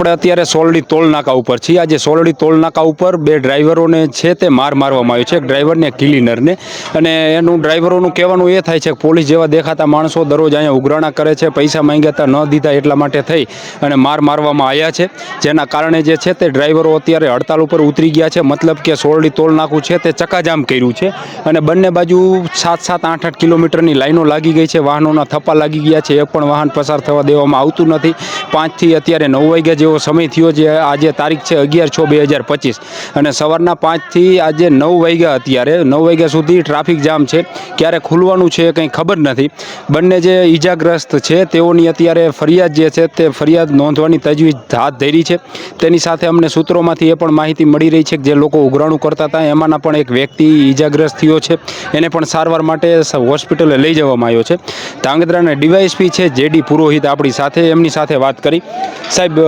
આપણે અત્યારે સોલડી ટોલનાકા ઉપર છીએ. આજે સોલડી ટોલનાકા ઉપર બે ડ્રાઈવરોને છે તે માર મારવામાં આવ્યો છે. એક ડ્રાઈવરને ક્લીનરને. અને એનું ડ્રાઈવરોનું કહેવાનું એ થાય છે કે પોલીસ જેવા દેખાતા માણસો દરરોજ અહીંયા ઉઘરાણા કરે છે, પૈસા માંગ્યા હતા, ન દીધા એટલા માટે થઈ અને માર મારવામાં આવ્યા છે. જેના કારણે જે છે તે ડ્રાઈવરો અત્યારે હડતાલ ઉપર ઉતરી ગયા છે. મતલબ કે સોલડી ટોલનાકું છે તે ચકાજામ કર્યું છે. અને બંને બાજુ સાત સાત, આઠ આઠ કિલોમીટરની લાઈનો લાગી ગઈ છે. વાહનોના થપ્પા લાગી ગયા છે. એક પણ વાહન પસાર થવા દેવામાં આવતું નથી. પાંચથી અત્યારે નવ વાગ્યા જેવો સમય થયો છે આજે તારીખ છે અગિયાર છ બે હજાર પચીસ. અને સવારના પાંચથી આજે નવ વાગ્યા અત્યારે, નવ વાગ્યા સુધી ટ્રાફિક જામ છે. ક્યારે ખુલવાનું છે કંઈ ખબર નથી. બંને જે ઈજાગ્રસ્ત છે તેઓની અત્યારે ફરિયાદ જે છે તે ફરિયાદ નોંધવાની તજવીજ હાથ ધરી છે. તેની સાથે અમને સૂત્રોમાંથી એ પણ માહિતી મળી રહી છે કે જે લોકો ઉઘરાણું કરતા હતા, એમાંના પણ એક વ્યક્તિ ઈજાગ્રસ્ત થયો છે. એને પણ સારવાર માટે હોસ્પિટલે લઈ જવામાં આવ્યો છે. ધાંગધ્રાના ડીવાયસપી છે જેડી પુરોહિત આપણી સાથે, એમની સાથે વાત કરી. સાહેબ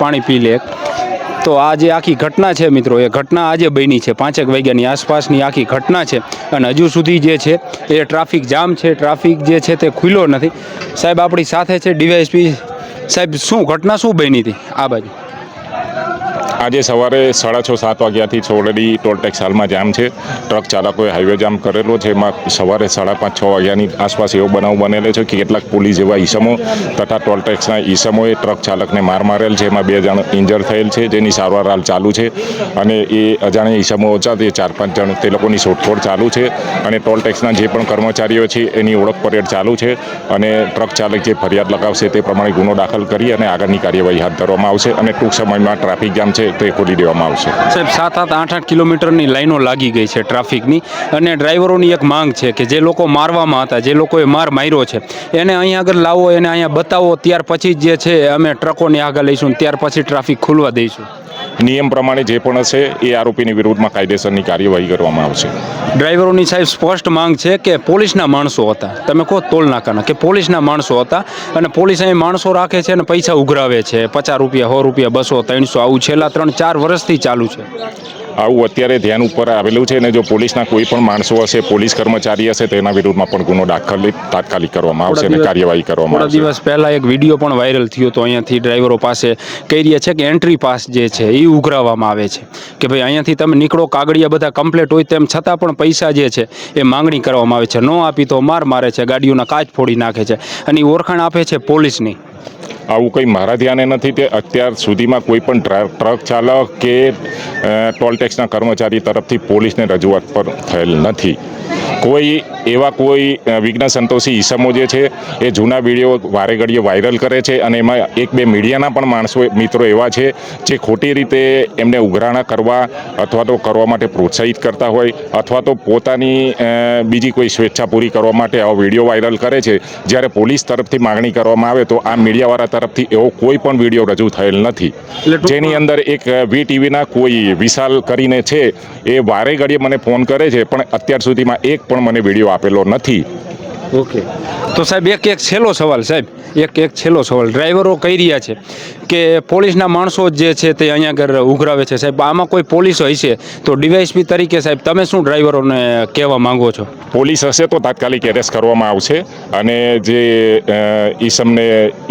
પાણી પી લે. તો આ જે આખી ઘટના છે મિત્રો, એ ઘટના આજે બની છે. પાંચેક વાગ્યાની આસપાસની આખી ઘટના છે. અને હજુ સુધી જે છે, એ ટ્રાફિક જામ છે. ટ્રાફિક જે છે, તે ખુલ્યો નથી. સાહેબ, આપણી સાથે છે ડીવાયસપી સાહેબ, શું ઘટના શું બની હતી? આ બાજુ. આજે સવારે સાડા છ, સાત વાગ્યાથી ઓલરેડી ટોલ ટેક્સ હાલમાં જામ છે. ટ્રક ચાલકોએ હાઈવે જામ કરેલો છે. એમાં સવારે સાડા પાંચ, છ વાગ્યાની આસપાસ એવો બનાવ બનેલો છે કે કેટલાક પોલીસ જેવા ઈસમો તથા ટોલ ટેક્સના ઈસમોએ ટ્રક ચાલકને માર મારેલ છે. એમાં બે જણ ઇન્જર થયેલ છે, જેની સારવાર હાલ ચાલુ છે અને એ અજાણ્યા ઈસમો ઓછા તે ચાર, પાંચ જણ તે લોકોની શોધખોળ ચાલુ છે અને ટોલ ટેક્સના જે પણ કર્મચારીઓ છે એની ઓળખ પરેડ ચાલુ છે અને ટ્રક ચાલક જે ફરિયાદ લગાવશે તે પ્રમાણે ગુનો દાખલ કરી અને આગળની કાર્યવાહી હાથ ધરવામાં આવશે અને ટૂંક સમયમાં ટ્રાફિક જામ છે. તે ખોલી દેવામાં આવશે. સાહેબ, સાત સાત આઠ આઠ કિલોમીટરની લાઈનો લાગી ગઈ છે ટ્રાફિકની અને ડ્રાઈવરોની એક માંગ છે કે જે લોકો મારવામાં હતા, જે લોકોએ માર માર્યો છે, એને અહીંયા આગળ લાવો, એને અહીંયા બતાવો, ત્યાર પછી જે છે અમે ટ્રકોને આગળ લઈશું ત્યાર પછી ટ્રાફિક ખુલવા દઈશું. નિયમ પ્રમાણે જે પણ હશે એ આરોપીની વિરુદ્ધમાં કાયદેસરની કાર્યવાહી કરવામાં આવશે. ડ્રાઈવરોની સાહેબ સ્પષ્ટ માંગ છે કે પોલીસના માણસો હતા. તમે કહો ટોલ નાકાના કે પોલીસના માણસો હતા અને પોલીસ અહીં માણસો રાખે છે અને પૈસા ઉઘરાવે છે. પચાસ રૂપિયા, સો રૂપિયા, બસો, ત્રણસો આવું છેલ્લા ત્રણ ચાર વર્ષથી ચાલુ છે. આવું અત્યારે ધ્યાન ઉપર આવેલું છે અને જો પોલીસના કોઈ પણ માણસો હશે પોલીસ કર્મચારી હશે તેના વિરુદ્ધમાં પણ ગુનો દાખલ તાત્કાલિક કરવામાં આવશે અને કાર્યવાહી કરવામાં આવશે. દિવસ પહેલાં એક વીડિયો પણ વાયરલ થયો હતો અહીંયાથી ડ્રાઈવરો પાસે કહી રહ્યા છે કે એન્ટ્રી પાસ જે છે એ ઉઘરાવવામાં આવે છે. કે ભાઈ અહીંયાથી તમે નીકળો કાગળિયા બધા કમ્પ્લીટ હોય તેમ છતાં પણ પૈસા જે છે એ માંગણી કરવામાં આવે છે. ન આપી તો માર મારે છે ગાડીઓના કાચ ફોડી નાખે છે. અને ઓળખાણ આપે છે પોલીસની. આવું કંઈ મારા ધ્યાને નથી તે અત્યાર સુધીમાં કોઈ પણ ટ્રક ચાલક કે ટોલટેક્સના ટોલ ટેક્સના કર્મચારી તરફથી પોલીસને રજૂઆત પર થયેલ નથી. કોઈ એવા કોઈ વિઘ્ન સંતોષી ઈસમો જે છે એ જૂના વીડિયો વારે ઘડીએ વાયરલ કરે છે અને એમાં એક બે મીડિયાના પણ માણસો મિત્રો એવા છે જે ખોટી રીતે એમને ઉઘરાણા કરવા અથવા તો કરવા માટે પ્રોત્સાહિત કરતા હોય અથવા તો પોતાની બીજી કોઈ સ્વેચ્છા પૂરી કરવા માટે આવો વીડિયો વાયરલ કરે છે. જ્યારે પોલીસ તરફથી માગણી કરવામાં આવે તો આ મીડિયાવાળા તરફથી એવો કોઈ પણ વીડિયો રજૂ થયેલ નથી. જેની અંદર એક વી ટીવીના કોઈ વિશાલ કરીને છે એ વારે ઘડીએ મને ફોન કરે છે પણ અત્યાર સુધીમાં એક પણ મને વીડિયો આપેલો નથી. ઓકે. તો સાહેબ એક એક છેલ્લો સવાલ સાહેબ. એક એક છેલ્લો સવાલ. ડ્રાઈવરો કહી રહ્યા છે? કે પોલીસના માણસો જે છે તે અહીંયા આગળ ઉઘરાવે છે. સાહેબ આમાં કોઈ પોલીસ હશે તો ડીવાયસપી તરીકે સાહેબ તમે શું ડ્રાઈવરોને કહેવા માંગો છો? પોલીસ હશે તો તાત્કાલિક એરેસ્ટ કરવામાં આવશે અને જે ઈસમને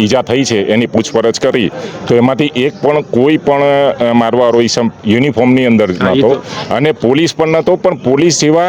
ઈજા થઈ છે એની પૂછપરછ કરી તો એમાંથી એક પણ કોઈ પણ મારવારો ઈસમ યુનિફોર્મની અંદર જ નહોતો. અને પોલીસ પણ નહોતો પણ પોલીસ જેવા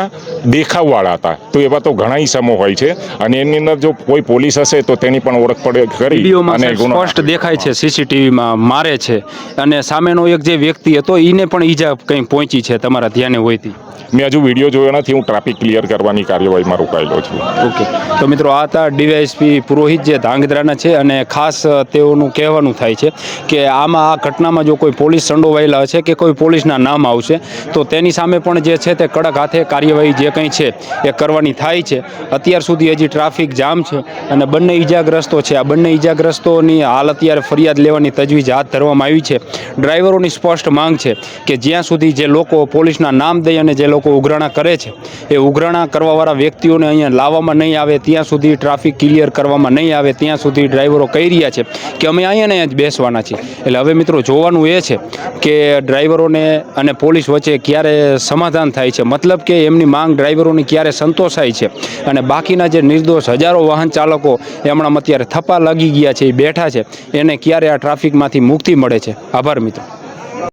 દેખાવવાળા હતા. તો એવા તો ઘણા ઈસમો હોય છે. અને એની અંદર જો કોઈ પોલીસ હશે તો તેની પણ ઓળખ પડે કરી અને સ્પષ્ટ દેખાય છે સીસીટીવીમાં મારે છે. અને સામેનો એક જે વ્યક્તિ હતો એને પણ ઈજા કંઈ પહોંચી છે તમારા ધ્યાને હોયથી. મેં હજુ વીડિયો જોયો નથી હું ટ્રાફિક ક્લિયર કરવાની કાર્યવાહીમાં રોકાયેલો છું. ઓકે તો મિત્રો આ હતા ડીવાયએસપી પુરોહિત જે ધાંગધ્રાના છે અને ખાસ તેઓનું કહેવાનું થાય છે કે આમાં આ ઘટનામાં જો કોઈ પોલીસ સંડોવાયેલા છે કે કોઈ પોલીસના નામ આવશે તો તેની સામે પણ જે છે તે કડક હાથે કાર્યવાહી જે કંઈ છે એ કરવાની થાય છે. અત્યાર સુધી હજી ટ્રાફિક જામ છે અને બંને ઈજાગ્રસ્તો છે. આ બંને ઈજાગ્રસ્તોની હાલ અત્યારે ફરિયાદ લેવાની તજવીજ હાથ ધરવામાં આવી છે. ડ્રાઈવરોની સ્પષ્ટ માંગ છે કે જ્યાં સુધી જે લોકો પોલીસના નામ દઈ અને જે લોકો ઉઘરાણા કરે છે, એ ઉઘરાણા કરવાવાળા વ્યક્તિઓને અહીંયા લાવવામાં નહીં આવે, ત્યાં સુધી ટ્રાફિક ક્લિયર કરવામાં નહીં આવે, ત્યાં સુધી ડ્રાઈવરો કહી રહ્યા છે કે અમે અહીંયા ને જ બેસવાના છીએ. એટલે હવે મિત્રો જોવાનું એ છે કે ડ્રાઈવરોને અને પોલીસ વચ્ચે ક્યારે સમાધાન થાય છે. મતલબ કે એમની માંગ ડ્રાઈવરોની ક્યારે સંતોષાય છે અને બાકીના જે નિર્દોષ હજારો વાહન ચાલકો એ હમણાં અત્યારે થપ્પા લાગી ગયા છે, એ બેઠા છે, એને ક્યારે આ ટ્રાફિક ટ્રાફિકમાંથી મુક્તિ મળે છે. આભાર મિત્રો.